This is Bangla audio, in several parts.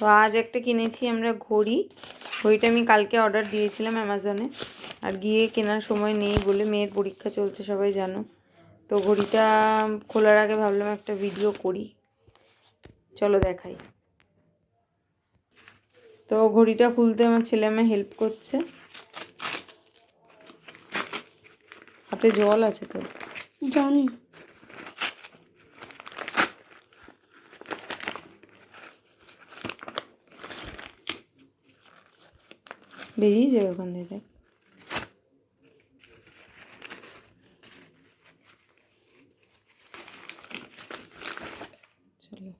তো আজ একটা কিনেছি আমরা ঘড়ি। ঘড়িটা আমি কালকে অর্ডার দিয়েছিলাম অ্যামাজনে আর গিয়ে কেনার সময় নেই বলে মেয়ের পরীক্ষা চলছে, সবাই জানো। তো ঘড়িটা খোলার আগে ভাবলাম একটা ভিডিও করি। চলো দেখাই। তো ঘড়িটা খুলতে আমার ছেলে আমায় হেল্প করছে। হাতে জল আছে তো? জানি। বেরিয়ে যাবে ওখান থেকে দেখ। চলো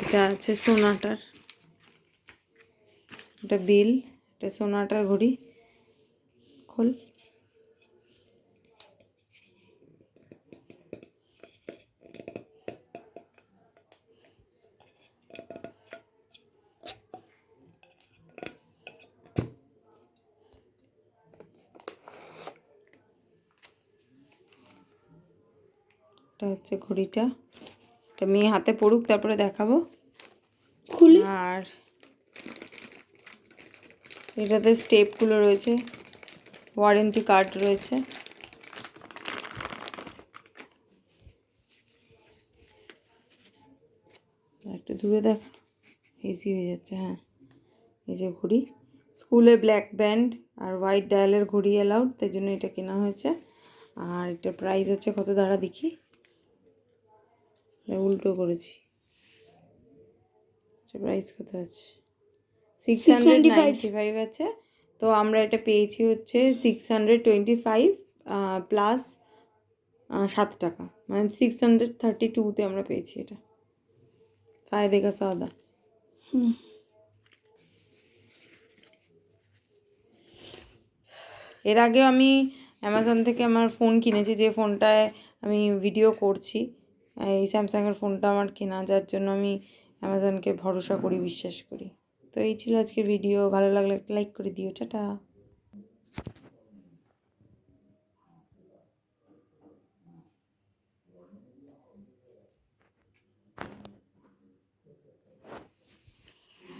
এটা আছে সোনাটার এটা বিল এটা সোনাটার ঘড়ি খোল এটা হচ্ছে ঘড়িটা। এটা মেয়ে হাতে পড়ুক তারপরে দেখাবো। খুলি। আর এটাতে স্টেপগুলো রয়েছে ওয়ারেন্টি কার্ড রয়েছে। একটু দূরে দেখ ইজি হয়ে যাচ্ছে হ্যাঁ। এই যে ঘড়ি। স্কুলে ব্ল্যাক ব্যান্ড আর হোয়াইট ডায়ালের ঘড়ি অ্যালাউড তাই জন্য এটা কেনা হয়েছে। আর এটা প্রাইস আছে কত দাঁড়া দেখি। উল্টো করেছি। প্রাইস কত আছে? সিক্স হান্ড্রেড নাইনটি ফাইভ আছে। তো আমরা এটা পেয়েছি হচ্ছে six hundred twenty five plus সাত টাকা। মানে সিক্স হান্ড্রেড থার্টি টুতে আমরা পেয়েছি এটা। ফায়দে কা সৌদা এর আগেও আমি অ্যামাজন থেকে আমার ফোন কিনেছি যে ফোনটায় আমি ভিডিও করছি। এই স্যামসাংয়ের ফোনটা আমার কেনা, যার জন্য আমি অ্যামাজনকে ভরসা করি, বিশ্বাস করি। তো এই ছিল আজকের ভিডিও ভালো লাগলে একটা লাইক করে দিও। টাটা।